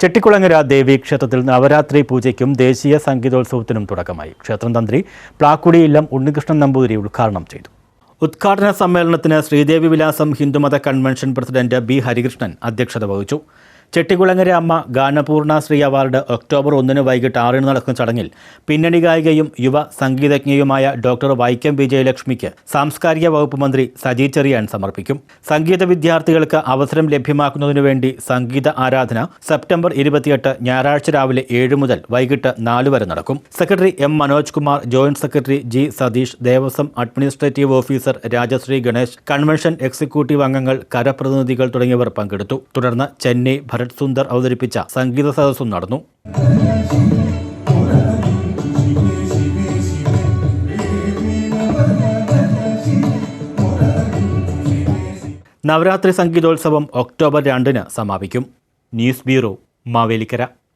ചെട്ടിക്കുളങ്ങര ദേവി ക്ഷേത്രത്തിൽ നവരാത്രി പൂജയ്ക്കും ദേശീയ സംഗീതോത്സവത്തിനും തുടക്കമായി. ക്ഷേത്രം തന്ത്രി പ്ലാക്കുടി ഇല്ലം ഉണ്ണികൃഷ്ണൻ നമ്പൂതിരി ഉദ്ഘാടനം ചെയ്തു. ഉദ്ഘാടന സമ്മേളനത്തിന് ശ്രീദേവി വിലാസം ഹിന്ദുമത കൺവെൻഷൻ പ്രസിഡന്റ് ബി ഹരികൃഷ്ണൻ അധ്യക്ഷത വഹിച്ചു. ചെട്ടികുളങ്ങര അമ്മ ഗാനപൂർണ ശ്രീ അവാർഡ് ഒക്ടോബർ ഒന്നിന് വൈകിട്ട് ആറിന് നടക്കുന്ന ചടങ്ങിൽ. പിന്നണി ഗായികയും യുവ സംഗീതജ്ഞയുമായ ഡോക്ടർ വൈക്കം വിജയലക്ഷ്മിക്ക് സാംസ്കാരിക വകുപ്പ് മന്ത്രി സജി ചെറിയാൻ സമർപ്പിക്കും. സംഗീത വിദ്യാർത്ഥികൾക്ക് അവസരം ലഭ്യമാക്കുന്നതിനു വേണ്ടി സംഗീത ആരാധന സെപ്റ്റംബർ ഇരുപത്തിയെട്ട് ഞായറാഴ്ച രാവിലെ ഏഴ് മുതൽ വൈകിട്ട് നാല് വരെ നടക്കും. Secretary M Manoj Kumar joint secretary G Satheesh Devaswom administrative officer Rajasree Ganesh convention executive അംഗങ്ങൾ കരപ്രതിനിധികൾ തുടങ്ങിയവർ പങ്കെടുത്തു. തുടർന്ന് ചെന്നൈ ഭരത് സുന്ദർ അവതരിപ്പിച്ച സംഗീത സദസ്സും നടന്നു. നവരാത്രി സംഗീതോത്സവം ഒക്ടോബർ രണ്ടിന് സമാപിക്കും. News bureau Mavelikkara.